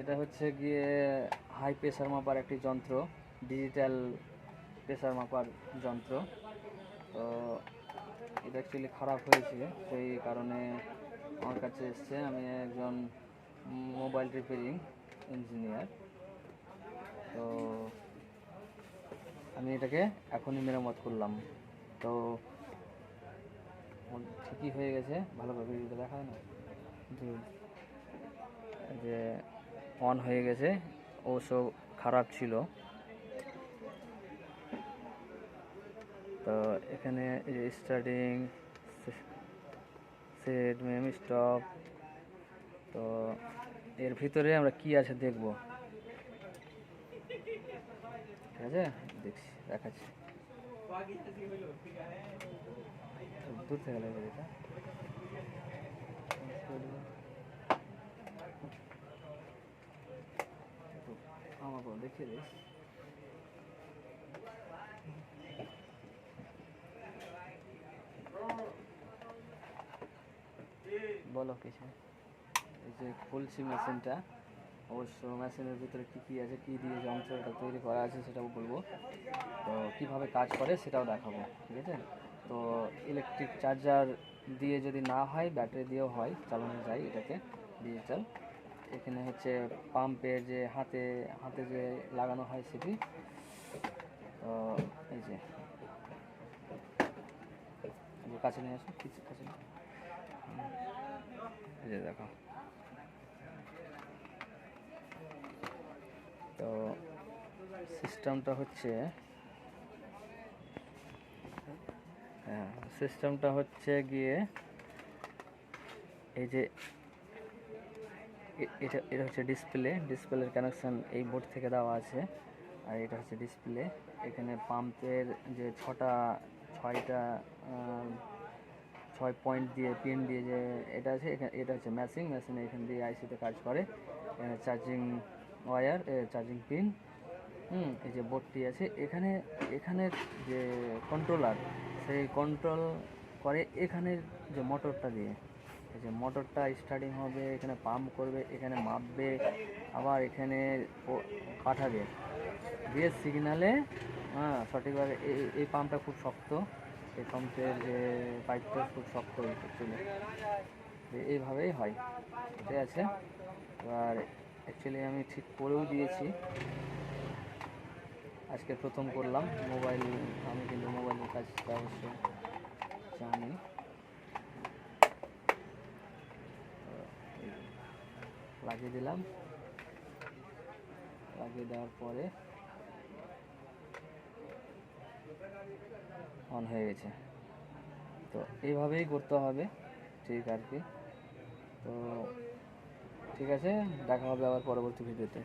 এটা হচ্ছে গিয়ে হাই প্রেসার মাপার একটি যন্ত্র ডিজিটাল প্রেসার মাপার যন্ত্র। তো এটা অ্যাকচুয়ালি খারাপ হয়েছে, সেই কারণে আমার কাছে এসছে। আমি একজন মোবাইল রিপেয়ারিং ইঞ্জিনিয়ার তো আমি এটাকে এখনই মেরামত করলাম। তো ঠিকই হয়ে গেছে, ভালোভাবে দেখা হয় না। যে অন হয়ে গেছে অবশ্য খারাপ ছিল। তো এখানে স্টার্টিং সেট মেম স্টপ তো এর ভিতরে আমরা কি আছে দেখব? ঠিক আছে? দেখছি, দেখাচ্ছি। দূর থেকে লাগবে এটা। আমাকে দেখিয়ে দিস বলো কিছু এই যে খুলছি মেশিনটা, অবশ্য মেশিনের ভিতরে কী কী আছে, কী দিয়ে যন্ত্রটা তৈরি করা আছে সেটাও বলব। তো কীভাবে কাজ করে সেটাও দেখাবো, ঠিক আছে? তো ইলেকট্রিক চার্জার দিয়ে যদি না হয়, ব্যাটারি দিয়েও হয়, চালানো যায় এটাকে ডিজিটাল এখানে হচ্ছে পাম্পের যে হাতে হাতে যে লাগানো হয় সেটি। তো এই যে। কাছে নিয়ে আসো, কিছু কাছে এই যে দেখো। তো সিস্টেমটা হচ্ছে হ্যাঁ সিস্টেমটা হচ্ছে গিয়ে এই যে এটা এটা হচ্ছে ডিসপ্লে ডিসপ্লের কানেকশান এই বোর্ড থেকে দেওয়া আছে। আর এটা হচ্ছে ডিসপ্লে এখানে পাম্পের যে ছটা, ছয়টা ছয় পয়েন্ট দিয়ে পিন দিয়ে যে এটা আছে, এখানে, এটা হচ্ছে ম্যাচিং মেশিন এখান দিয়ে আইসিতে কাজ করে। এখানে চার্জিং ওয়্যার চার্জিং পিন হুম, এই যে বোর্ডটি আছে। এখানে এখানের যে কন্ট্রোলার সেই কন্ট্রোল করে এখানের যে মোটরটা দিয়ে। যে মোটরটা স্টার্টিং হবে, এখানে পাম্প করবে, এখানে মাপবে, আবার এখানে পাঠাবে। দিয়ে সিগনালে হ্যাঁ সঠিকভাবে এই এই পাম্পটা খুব শক্ত। এই পাম্পের যে পাইপটা খুব শক্ত অ্যাকচুয়ালি এইভাবেই হয়, ঠিক আছে? এবার অ্যাকচুয়ালি আমি ঠিক করেও দিয়েছি। আজকে প্রথম করলাম। মোবাইল, আমি কিন্তু মোবাইলের কাজটা অবশ্যই জানি তো এই লাগিয়ে দিলাম। লাগিয়ে দেওয়ার পরে অন হয়ে গেছে। তো এইভাবেই করতে হবে, ঠিক আর কি। তো ঠিক আছে, দেখা হবে আবার পরবর্তী ভিডিওতে।